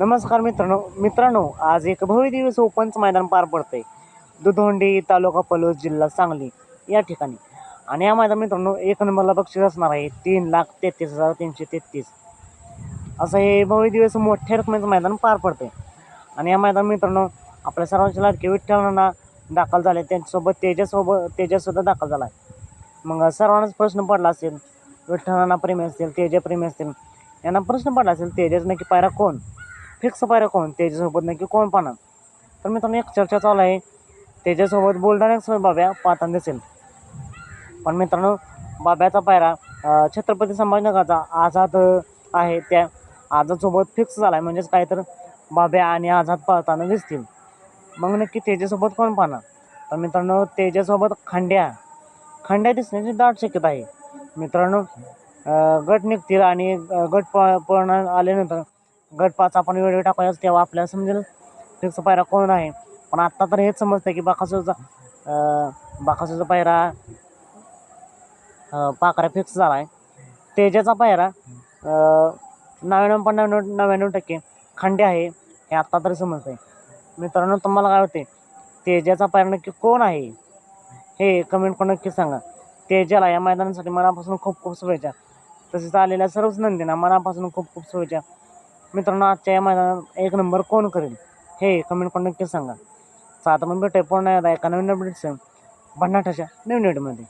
नमस्कार मित्रांनो मित्रांनो आज एक भव्य दिवस ओपनचं मैदान पार पडते दुधोंडी तालुका पलूस जिल्हा सांगली या ठिकाणी. आणि या मैदान मित्रांनो एक नंबरला बक्षीस असणार आहे तीन लाख तेहतीस हजार तीनशे तेहतीस. असं हे भव्य दिवस मोठ्या रकमेचं मैदान पार पडते आणि या मैदान मित्रांनो आपल्या सर्वांच्या लाडके विठ्ठलांना दाखल झाले त्यांच्यासोबत तेजासोबत तेजासुद्धा दाखल झाला. आहे मग सर्वांनाच प्रश्न पडला असेल विठ्ठलांना प्रेमी असतील तेजा प्रेमी असतील यांना प्रश्न पडला असेल तेजाच नक्की पायरा कोण? फिक्स पायरा कोण तेजासोबत नक्की कोण पाहणार? तर मित्रांनो एक चर्चा चालू आहे. त्याच्यासोबत बुलढाण्यासोबत बाब्या पाहताना दिसेल. पण मित्रांनो बाब्याचा पायरा छत्रपती संभाजीनगरचा आझाद आहे. त्या आझादसोबत फिक्स झाला आहे म्हणजेच काय तर बाब्या आणि आझाद पाहताना दिसतील. मग नक्की तेजासोबत कोण पाहणार? तर मित्रांनो तेजासोबत खांड्या. खांड्या दिसण्याची दाट शक्यता आहे. मित्रांनो गट निघतील आणि गट प पळणार आल्यानंतर गटपाच आपण व्हिडिओ टाकूया तेव्हा आपल्याला समजेल फिक्स पायरा कोण आहे. पण आत्ता तर हेच समजतं की बाकासूरचा बाकासूरचा पायरा पाकरा फिक्स झाला आहे तेजाचा पायरा अं, नव्याण्णव नव्याण्णव टक्के खंडे आहे हे आत्ता तरी समजतं आहे मित्रांनो तुम्हाला काय होते तेजाचा पायरा नक्की कोण आहे? हे कमेंट करून नक्की सांगा. तेजाला या मैदानासाठी मनापासून खूप खूप शुभेच्छा. तसेच आलेल्या सर्वच नंदींना मनापासून खूप खूप शुभेच्छा. मित्रांनो आजच्या या मैदानात एक नंबर कोण करेल हे कमेंट करून नक्की सांगा. सात आता मग नाही आता एका नवीन अपडेट्स भन्नाटाच्या नवीन व्हिडिओमध्ये